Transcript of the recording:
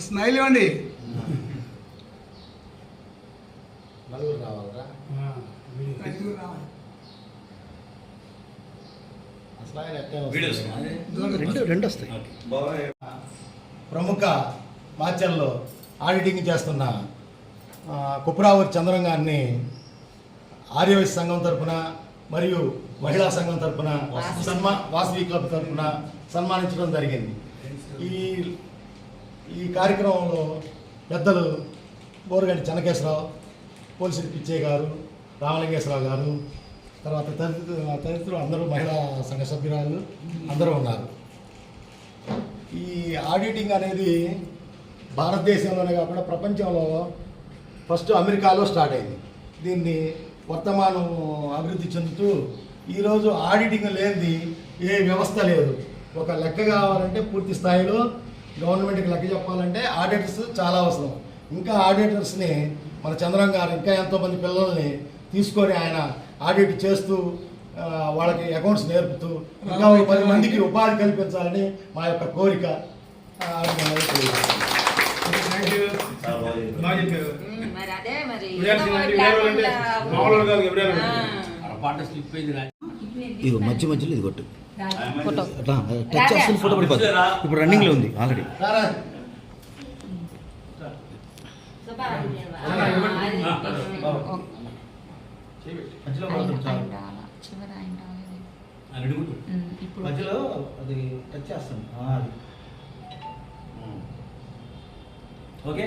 Smile ఇవ్వండి. నలుగురు రావాలరా. అసలు ఆయన ఎట్టే వీడియోస్ వస్తుంది? రెండు వస్తాయి. ప్రముఖ మాచల్లో ఆడిటింగ్ చేస్తున్న ఆ, కుప్రావూరి చంద్రం గారిని ఆర్యవైశ్య సంఘం తరపున మరియు మహిళా సంఘం తరపున సన్మా వాసవి క్లబ్ తరపున సన్మానించడం జరిగింది. ఈ ఈ కార్యక్రమంలో పెద్దలు బోరుగంటి చెన్నకేశ్వరరావు పోలిసిరి పిచ్చయ్య గారు రామలింగేశ్వరరావు గారు తర్వాత తదితరు తదితరులు అందరూ మహిళా సంఘ సభ్యురాలు అందరూ ఉన్నారు. ఈ ఆడిటింగ్ అనేది భారతదేశంలోనే కాకుండా ప్రపంచంలో ఫస్ట్ అమెరికాలో స్టార్ట్ అయింది. దీన్ని వర్తమానం అభివృద్ధి చెందుతూ ఈరోజు ఆడిటింగ్ లేనిది ఏ వ్యవస్థ లేదు. ఒక లెక్క కావాలంటే పూర్తి స్థాయిలో గవర్నమెంట్కి లెక్క చెప్పాలంటే ఆడిటర్స్ చాలా అవసరం. ఇంకా ఆడిటర్స్ని మన చంద్రం గారు ఇంకా ఎంతోమంది పిల్లల్ని తీసుకొని ఆయన ఆడిట్ చేస్తూ వాళ్ళకి అకౌంట్స్ నేర్పుతూ ఇంకా ఒక పది మందికి ఉపాధి కల్పించాలని మా యొక్క కోరిక. మరి అదే మరి ఇదిగో మధ్య మధ్యలో ఇది కొట్టు. టచ్ చేస్తుంది ఫోటో పడిపోతుంది ఇప్పుడు రన్నింగ్లో ఉంది ఆల్రెడీ. మధ్యలో అది టచ్ చేస్తాను. ఓకే.